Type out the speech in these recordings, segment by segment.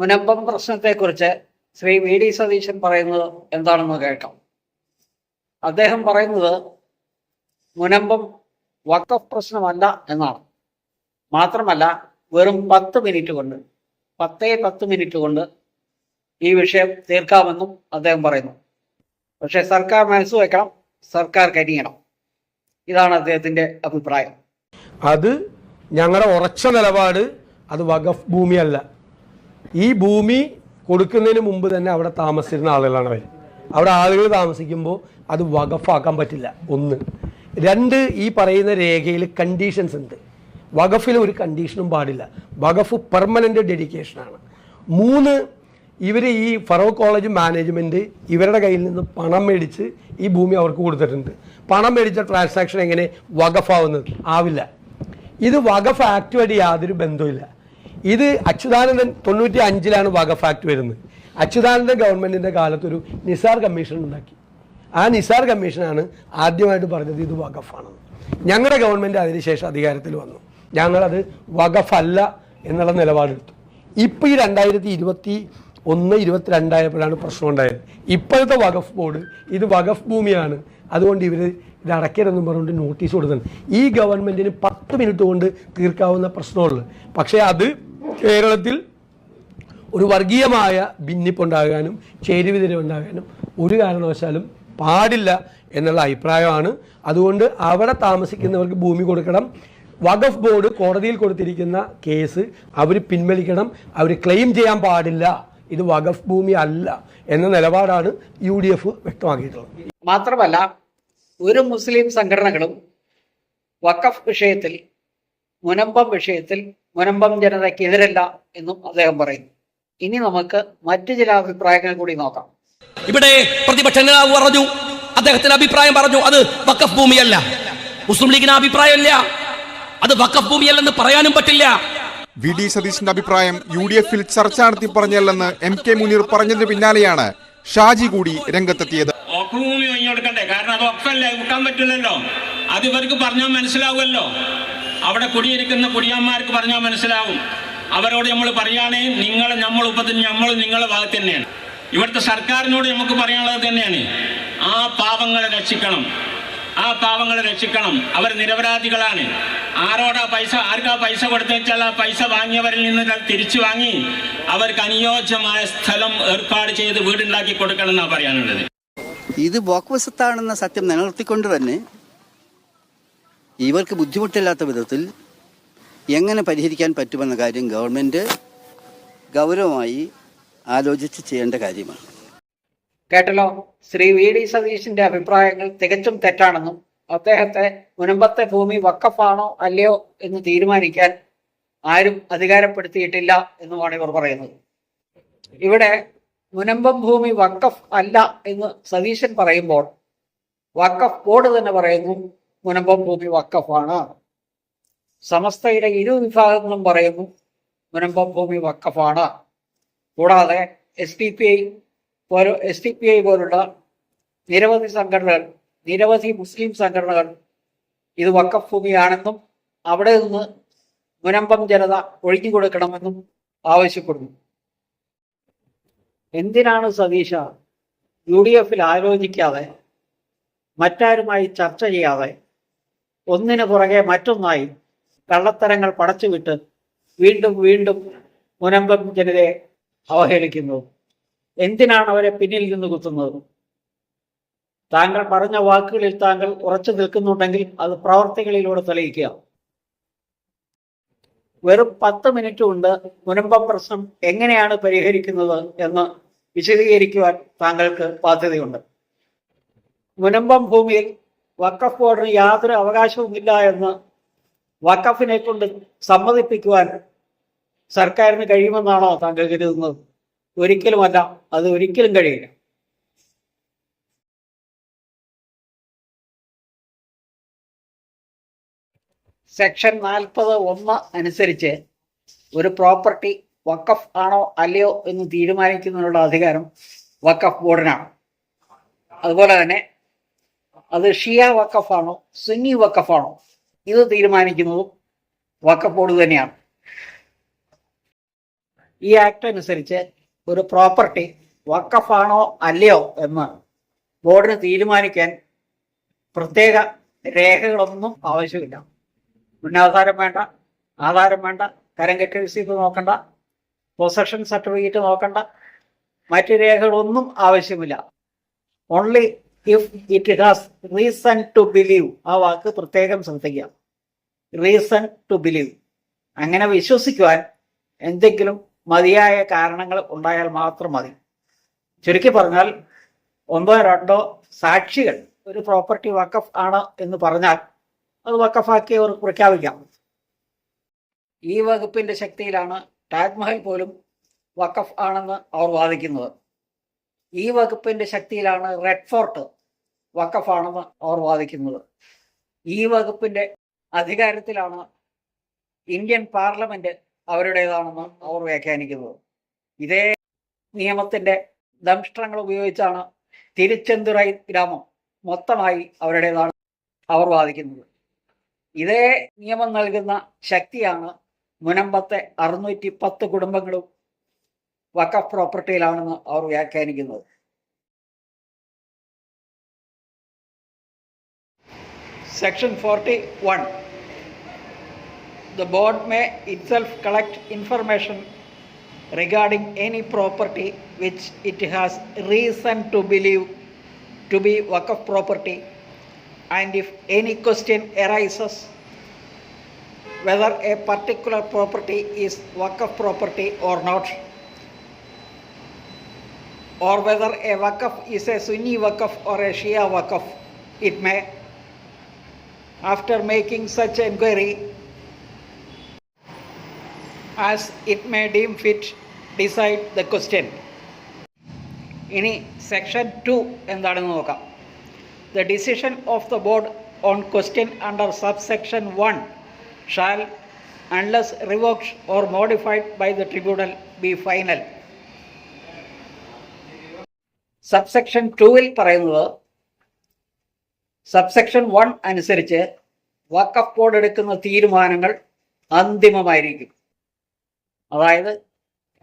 മുനമ്പം പ്രശ്നത്തെക്കുറിച്ച് Shri V D Satheesan പറയുന്നത് എന്താണെന്ന് കേൾക്കാം. അദ്ദേഹം പറയുന്നത് മുനമ്പം വക്കഫ് പ്രശ്നമല്ല എന്നാണ്. മാത്രമല്ല വെറും പത്ത് മിനിറ്റ് കൊണ്ട് പത്തേ പത്ത് മിനിറ്റ് കൊണ്ട് ഈ വിഷയം തീർക്കാമെന്നും അദ്ദേഹം പറയുന്നു. പക്ഷേ സർക്കാർ മനസ്സ് വെക്കണം സർക്കാർ കരിയണം ഇതാണ് അദ്ദേഹത്തിന്റെ അഭിപ്രായം. അത് ഞങ്ങളുടെ ഉറച്ച നിലപാട് അത് വഖഫ് ഭൂമിയല്ല. ഈ ഭൂമി കൊടുക്കുന്നതിന് മുമ്പ് തന്നെ അവിടെ താമസിച്ചിരുന്ന ആളുകളാണ് അവർ. അവിടെ ആളുകൾ താമസിക്കുമ്പോൾ അത് വകഫാക്കാൻ പറ്റില്ല. ഒന്ന്. രണ്ട് ഈ പറയുന്ന രേഖയിൽ കണ്ടീഷൻസ് ഉണ്ട്. വകഫിൽ ഒരു കണ്ടീഷനും പാടില്ല. വകഫ് പെർമനന്റ് ഡെഡിക്കേഷനാണ് മൂന്ന് ഇവർ ഈ ഫറോ കോളേജ് മാനേജ്മെന്റ് ഇവരുടെ കയ്യിൽ നിന്ന് പണം മേടിച്ച് ഈ ഭൂമി അവർക്ക് കൊടുത്തിട്ടുണ്ട്. പണം മേടിച്ച ട്രാൻസാക്ഷൻ എങ്ങനെ വകഫാവുന്നത് ആവില്ല. ഇത് വഖഫ് വഴി യാതൊരു ബന്ധവുമില്ല. ഇത് അച്യുതാനന്ദൻ തൊണ്ണൂറ്റി അഞ്ചിലാണ് വഖഫ് ആക്ട് വരുന്നത്. അച്യുതാനന്ദൻ ഗവൺമെന്റിന്റെ കാലത്തൊരു നിസാർ കമ്മീഷൻ ഉണ്ടാക്കി. ആ നിസാർ കമ്മീഷനാണ് ആദ്യമായിട്ട് പറഞ്ഞത് ഇത് വഖഫാണെന്ന് ഞങ്ങളുടെ ഗവൺമെന്റ് അതിനുശേഷം അധികാരത്തിൽ വന്നു. ഞങ്ങളത് വഖഫല്ല എന്നുള്ള നിലപാടെടുത്തു. ഇപ്പോൾ ഈ രണ്ടായിരത്തി ഇരുപത്തി ഒന്ന് ഇരുപത്തിരണ്ടായപ്പോഴാണ് പ്രശ്നം ഉണ്ടായത് ഇപ്പോഴത്തെ വഖഫ് ബോർഡ് ഇത് വഖഫ് ഭൂമിയാണ്. അതുകൊണ്ട് ഇവർ ഇത് അടയ്ക്കരുതെന്നും പറഞ്ഞുകൊണ്ട് നോട്ടീസ് കൊടുത്തത് ഈ ഗവൺമെന്റിന് പത്ത് മിനിറ്റ് കൊണ്ട് തീർക്കാവുന്ന പ്രശ്നമുള്ളൂ. പക്ഷേ അത് കേരളത്തിൽ ഒരു വർഗീയമായ ഭിന്നിപ്പുണ്ടാകാനും ചേരുവിതിരിവുണ്ടാകാനും ഒരു കാരണവശാലും പാടില്ല എന്നുള്ള അഭിപ്രായമാണ്. അതുകൊണ്ട് അവിടെ താമസിക്കുന്നവർക്ക് ഭൂമി കൊടുക്കണം. വഖഫ് ബോർഡ് കോടതിയിൽ കൊടുത്തിരിക്കുന്ന കേസ് അവർ പിൻവലിക്കണം. അവർ ക്ലെയിം ചെയ്യാൻ പാടില്ല. ഇത് വഖഫ് ഭൂമി അല്ല എന്ന നിലപാടാണ് യു ഡി എഫ് വ്യക്തമാക്കിയിട്ടുള്ളത്. മാത്രമല്ല ഒരു മുസ്ലിം സംഘടനകളും വഖഫ് വിഷയത്തിൽ മുനമ്പം വിഷയത്തിൽ മുനമ്പം ജനതയ്ക്കെതിരല്ല എന്നും അദ്ദേഹം പറയുന്നു. ഇനി നമുക്ക് മറ്റു ചില അഭിപ്രായങ്ങൾ കൂടി നോക്കാം. ഇവിടെ പ്രതിപക്ഷ നേതാവ് പറഞ്ഞു അദ്ദേഹത്തിന്റെ അഭിപ്രായം പറഞ്ഞു അത് വക്കഫ് ഭൂമിയല്ല. മുസ്ലിം ലീഗിന് അഭിപ്രായമല്ല. അത് വക്കഫ് ഭൂമിയല്ലെന്ന് പറയാനും പറ്റില്ല. വി ഡി സതീശിന്റെ അഭിപ്രായം യു ഡി എഫിൽ ചർച്ച നടത്തി പറഞ്ഞല്ലെന്ന് എം കെ മുനീർ പറഞ്ഞതിന് പിന്നാലെയാണ് ഷാജി കൂടി രംഗത്തെത്തിയത്. ഭൂമി വാങ്ങി കൊടുക്കണ്ടേ? കാരണം അത് ഒക്കല്ലേ വിൽക്കാൻ പറ്റില്ലല്ലോ. അത് ഇവർക്ക് പറഞ്ഞാൽ മനസ്സിലാവുമല്ലോ. അവിടെ കുടിയിരിക്കുന്ന കുടിയാന്മാർക്ക് പറഞ്ഞാൽ മനസ്സിലാവും. അവരോട് നമ്മൾ പറയുകയാണെ നിങ്ങൾ നമ്മൾ ഉപത്തിന് നമ്മൾ നിങ്ങളുടെ ഭാഗത്ത് തന്നെയാണ്. ഇവിടുത്തെ സർക്കാരിനോട് നമുക്ക് പറയാനുള്ളത് തന്നെയാണ് ആ പാവങ്ങളെ രക്ഷിക്കണം. ആ പാവങ്ങളെ രക്ഷിക്കണം. അവർ നിരപരാധികളാണ്. ആരോടാ പൈസ ആർക്കാ പൈസ കൊടുത്തു വെച്ചാൽ ആ പൈസ വാങ്ങിയവരിൽ നിന്ന് തിരിച്ചു വാങ്ങി അവർക്ക് അനുയോജ്യമായ സ്ഥലം ഏർപ്പാട് ചെയ്ത് വീടുണ്ടാക്കി കൊടുക്കണം എന്നാണ് പറയാനുള്ളത്. ഇത് ബോക്വസത്താണെന്ന സത്യം നിലനിർത്തിക്കൊണ്ട് തന്നെ ഇവർക്ക് ബുദ്ധിമുട്ടില്ലാത്ത വിധത്തിൽ എങ്ങനെ പരിഹരിക്കാൻ പറ്റുമെന്ന കാര്യം ഗവൺമെന്റ് ഗൗരവമായി ആലോചിച്ച് ചെയ്യേണ്ട കാര്യമാണ്. കേട്ടല്ലോ? ശ്രീ വി ഡി സതീശിന്റെ അഭിപ്രായങ്ങൾ തികച്ചും തെറ്റാണെന്നും അദ്ദേഹത്തെ മുനമ്പത്തെ ഭൂമി വക്കഫാണോ അല്ലയോ എന്ന് തീരുമാനിക്കാൻ ആരും അധികാരപ്പെടുത്തിയിട്ടില്ല എന്നുമാണ് ഇവർ പറയുന്നത്. ഇവിടെ മുനമ്പം ഭൂമി വക്കഫ് അല്ല എന്ന് സതീശൻ പറയുമ്പോൾ വക്കഫ് ബോർഡ് തന്നെ പറയുന്നു മുനമ്പം ഭൂമി വക്കഫാണ് സമസ്തയുടെ ഇരു വിഭാഗങ്ങളും പറയുന്നു മുനമ്പം ഭൂമി വക്കഫാണ് കൂടാതെ എസ് ഡി പി ഐ പോലെ എസ് ഡി പി ഐ പോലുള്ള നിരവധി സംഘടനകൾ നിരവധി മുസ്ലിം സംഘടനകൾ ഇത് വക്കഫ് ഭൂമിയാണെന്നും അവിടെ നിന്ന് മുനമ്പം ജനത ഒഴിഞ്ഞു കൊടുക്കണമെന്നും ആവശ്യപ്പെടുന്നു. എന്തിനാണ് സതീശ യു ഡി എഫിൽ ആലോചിക്കാതെ മറ്റാരുമായി ചർച്ച ചെയ്യാതെ ഒന്നിനു പുറകെ മറ്റൊന്നായി കള്ളത്തരങ്ങൾ പടച്ചുവിട്ട് വീണ്ടും വീണ്ടും മുനമ്പം ജനരെ അവഹേളിക്കുന്നു. എന്തിനാണ് അവരെ പിന്നിൽ നിന്ന് കുത്തുന്നത്? താങ്കൾ പറഞ്ഞ വാക്കുകളിൽ താങ്കൾ ഉറച്ചു നിൽക്കുന്നുണ്ടെങ്കിൽ അത് പ്രവർത്തികളിലൂടെ തെളിയിക്കുക. വെറും പത്ത് മിനിറ്റ് കൊണ്ട് മുനമ്പം പ്രശ്നം എങ്ങനെയാണ് പരിഹരിക്കുന്നത് എന്ന് വിശദീകരിക്കുവാൻ താങ്കൾക്ക് ബാധ്യതയുണ്ട്. മുനമ്പം ഭൂമിയിൽ വക്കഫ് ബോർഡിന് യാതൊരു അവകാശവുമില്ല എന്ന് വക്കഫിനെ കൊണ്ട് സമ്മതിപ്പിക്കുവാൻ സർക്കാരിന് കഴിയുമെന്നാണോ താങ്കൾ കരുതുന്നത്? ഒരിക്കലുമല്ല അത് ഒരിക്കലും കഴിയില്ല. സെക്ഷൻ നാൽപ്പത് ഒന്ന് അനുസരിച്ച് ഒരു പ്രോപ്പർട്ടി വക്കഫ് ആണോ അല്ലയോ എന്ന് തീരുമാനിക്കുന്നതിനുള്ള അധികാരം വക്കഫ് ബോർഡിനാണ്. അതുപോലെ തന്നെ അത് ഷിയ വക്കഫാണോ സുന്നി വക്കഫാണോ ഇത് തീരുമാനിക്കുന്നതും വക്കഫ് ബോർഡ് തന്നെയാണ്. ഈ ആക്ട് അനുസരിച്ച് ഒരു പ്രോപ്പർട്ടി വക്കഫാണോ അല്ലയോ എന്ന് ബോർഡിന് തീരുമാനിക്കാൻ പ്രത്യേക രേഖകളൊന്നും ആവശ്യമില്ല. മുന്നാധാരം വേണ്ട ആധാരം വേണ്ട കരം കെട്ടി രസീത് നോക്കണ്ട പൊസഷൻ സർട്ടിഫിക്കറ്റ് നോക്കണ്ട മറ്റു രേഖകളൊന്നും ആവശ്യമില്ല. Only if it has reason to believe ആ വാക്ക് പ്രത്യേകം ശ്രദ്ധിക്കാം റീസൺ ടു ബിലീവ് അങ്ങനെ വിശ്വസിക്കുവാൻ എന്തെങ്കിലും മതിയായ കാരണങ്ങൾ ഉണ്ടായാൽ മാത്രം മതി. ചുരുക്കി പറഞ്ഞാൽ ഒന്നോ രണ്ടോ സാക്ഷികൾ ഒരു പ്രോപ്പർട്ടി വക്കഫ് ആണ് എന്ന് പറഞ്ഞാൽ അത് വക്കഫാക്കി അവർ പ്രഖ്യാപിക്കാം. ഈ വകുപ്പിന്റെ ശക്തിയിലാണ് താജ്മഹൽ പോലും വക്കഫ് ആണെന്ന് അവർ വാദിക്കുന്നത്. ഈ വകുപ്പിന്റെ ശക്തിയിലാണ് റെഡ് ഫോർട്ട് വക്കഫാണെന്ന് അവർ വാദിക്കുന്നത്. ഈ വകുപ്പിന്റെ അധികാരത്തിലാണ് ഇന്ത്യൻ പാർലമെന്റ് അവരുടേതാണെന്ന് അവർ വ്യാഖ്യാനിക്കുന്നത്. ഇതേ നിയമത്തിന്റെ ദംഷ്ടങ്ങൾ ഉപയോഗിച്ചാണ് തിരുച്ചെന്തുറൈ ഗ്രാമം മൊത്തമായി അവരുടേതാണ് അവർ വാദിക്കുന്നത്. ഇതേ നിയമം നൽകുന്ന ശക്തിയാണ് മുനമ്പത്തെ അറുന്നൂറ്റി പത്ത് കുടുംബങ്ങളും വക്ക പ്രോപ്പർട്ടിയിലാണെന്ന് അവർ വ്യാഖ്യാനിക്കുന്നത്. Section forty one the board may itself collect information regarding any property which it has reason to believe to be waqf of property and if any question arises whether a particular property is waqf of property or not or whether a Waqf is a Sunni Waqf or a Shia Waqf it may after making such inquiry as it may deem fit decide the question ഇനി section two എന്താണെന്ന് നോക്കാം the decision of the board on question under sub section one shall unless revoked or modified by the tribunal be final subsection ടുവിൽ പറയുന്നത് subsection one അനുസരിച്ച് വക്കഫ് board എടുക്കുന്ന തീരുമാനങ്ങൾ അന്തിമമായിരിക്കും. അതായത്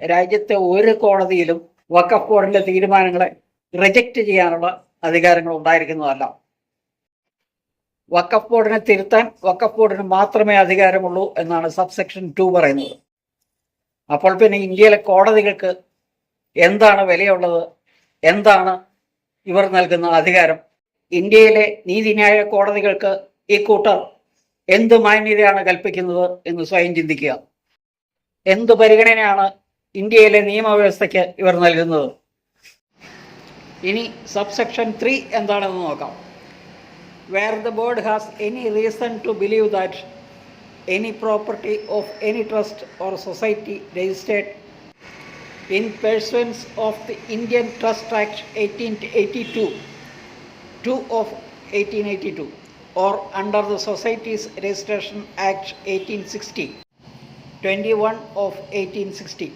രാജ്യത്തെ ഒരു കോടതിയിലും വക്കഫ് ബോർഡിന്റെ തീരുമാനങ്ങളെ റിജക്റ്റ് ചെയ്യാനുള്ള അധികാരങ്ങൾ ഉണ്ടായിരിക്കുന്നതല്ല. വക്കഫ് ബോർഡിനെ തിരുത്താൻ വക്കഫ് ബോർഡിന് മാത്രമേ അധികാരമുള്ളൂ എന്നാണ് സബ്സെക്ഷൻ ടു പറയുന്നത്. അപ്പോൾ പിന്നെ ഇന്ത്യയിലെ കോടതികൾക്ക് എന്താണ് വിലയുള്ളത്? എന്താണ് ഇവർ നൽകുന്ന അധികാരം? ഇന്ത്യയിലെ നീതിന്യായ കോടതികൾക്ക് ഈ കൂട്ടർ എന്ത് മാന്യതയാണ് കൽപ്പിക്കുന്നത് എന്ന് സ്വയം ചിന്തിക്കുക. എന്ത് പരിഗണനയാണ് ഇന്ത്യയിലെ നിയമവ്യവസ്ഥയ്ക്ക് ഇവർ നൽകുന്നത്? ഇനി സബ്സെക്ഷൻ ത്രീ എന്താണെന്ന് നോക്കാം. Where the board has any reason to believe that any property of any trust or society registered in pursuance of the Indian Trust Act 1882, 2 of 1882, or under the Societies Registration Act 1860, 21 of 1860,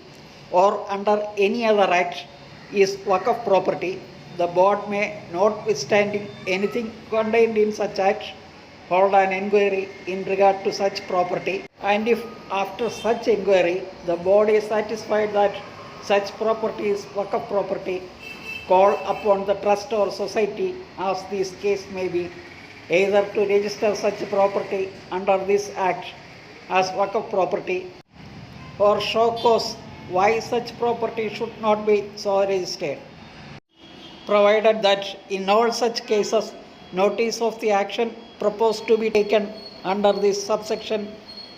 or under any other act is work of property, the board may, notwithstanding anything contained in such act, hold an inquiry in regard to such property, and if after such inquiry the board is satisfied that such property is work of property, call upon the trust or society, as this case may be, either to register such property under this act as work of property, or show cause why such property should not be so registered. Provided that in all such cases, notice of the action proposed to be taken under this subsection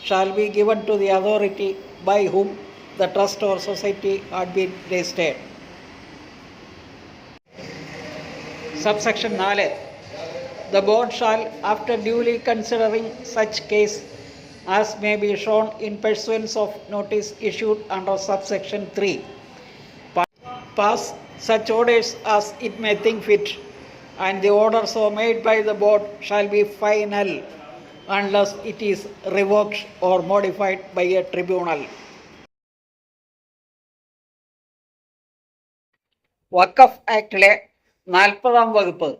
shall be given to the authority by whom the trust or society had been registered. Subsection 4. The board shall, after duly considering such case as may be shown in pursuance of notice issued under subsection 3, pass such orders as it may think fit, and the order so made by the board shall be final unless it is revoked or modified by a tribunal. Waqf ആക്ടിലെ നാൽപ്പതാം വകുപ്പ്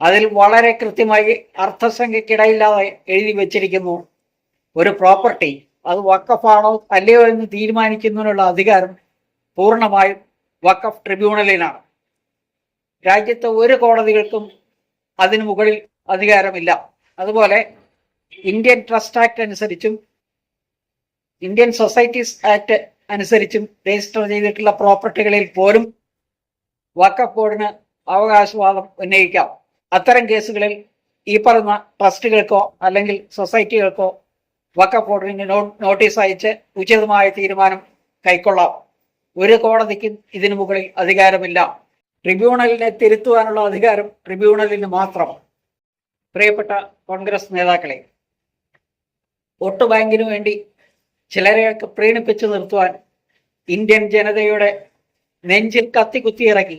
അതിൽ വളരെ കൃത്യമായി അർത്ഥസംഖ്യക്കിടയില്ലാതെ എഴുതി വച്ചിരിക്കുന്നു. ഒരു property അത് വക്കഫാണോ അല്ലയോ എന്ന് തീരുമാനിക്കുന്നതിനുള്ള അധികാരം പൂർണമായും വക്കഫ് ട്രിബ്യൂണലിനാണ്. രാജ്യത്തെ ഒരു കോടതികൾക്കും അതിനു മുകളിൽ അധികാരമില്ല. അതുപോലെ ഇന്ത്യൻ ട്രസ്റ്റ് ആക്ട് അനുസരിച്ചും ഇന്ത്യൻ സൊസൈറ്റീസ് ആക്ട് അനുസരിച്ചും രജിസ്റ്റർ ചെയ്തിട്ടുള്ള പ്രോപ്പർട്ടികളിൽ പോലും വക്കഫ് ബോർഡിന് അവകാശവാദം ഉന്നയിക്കാം. അത്തരം കേസുകളിൽ ഈ പറയുന്ന ട്രസ്റ്റുകൾക്കോ അല്ലെങ്കിൽ സൊസൈറ്റികൾക്കോ വക്കഫ് ബോർഡിന് നോട്ടീസ് അയച്ച് ഉചിതമായ തീരുമാനം കൈക്കൊള്ളാം. ഒരു കോടതിക്കും ഇതിനു മുകളിൽ അധികാരമില്ല. ട്രിബ്യൂണലിനെ തിരുത്തുവാനുള്ള അധികാരം ട്രിബ്യൂണലിന് മാത്രം. പ്രിയപ്പെട്ട കോൺഗ്രസ് നേതാക്കളെ വോട്ട് ബാങ്കിനു വേണ്ടി ചിലരെയൊക്കെ പ്രീണിപ്പിച്ചു നിർത്തുവാൻ ഇന്ത്യൻ ജനതയുടെ നെഞ്ചിൽ കത്തി കുത്തിയിറക്കി.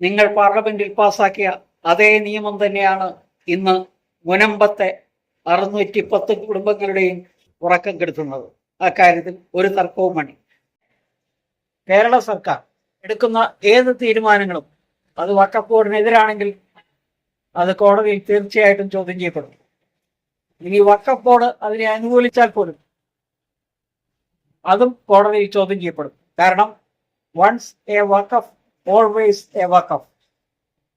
നിങ്ങൾ പാർലമെന്റിൽ പാസാക്കിയ അതേ നിയമം തന്നെയാണ് ഇന്ന് മുനമ്പത്തെ അറുന്നൂറ്റി പത്ത് കുടുംബങ്ങളുടെയും ഉറക്കം കെടുത്തുന്നത്. അക്കാര്യത്തിൽ ഒരു തർക്കവും മണി കേരള സർക്കാർ എടുക്കുന്ന ഏത് തീരുമാനങ്ങളും അത് വക്കപ്പോടിനെതിരാണെങ്കിൽ അത് കോടതിയിൽ തീർച്ചയായിട്ടും ചോദ്യം ചെയ്യപ്പെടും. ഇനി വക്കപ്പോട് അതിനെ അനുകൂലിച്ചാൽ പോലും അതും കോടതിയിൽ ചോദ്യം ചെയ്യപ്പെടും. കാരണം once a waqf always a waqf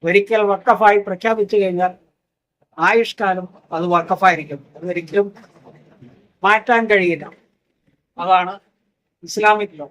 ഒരിക്കൽ വക്കഫായി പ്രഖ്യാപിച്ചു കഴിഞ്ഞാൽ ആയുഷ്കാലം അത് വക്കഫായിരിക്കും അതൊരിക്കലും മാറ്റാൻ കഴിയില്ല. അതാണ് ഇസ്ലാമിക് ലോ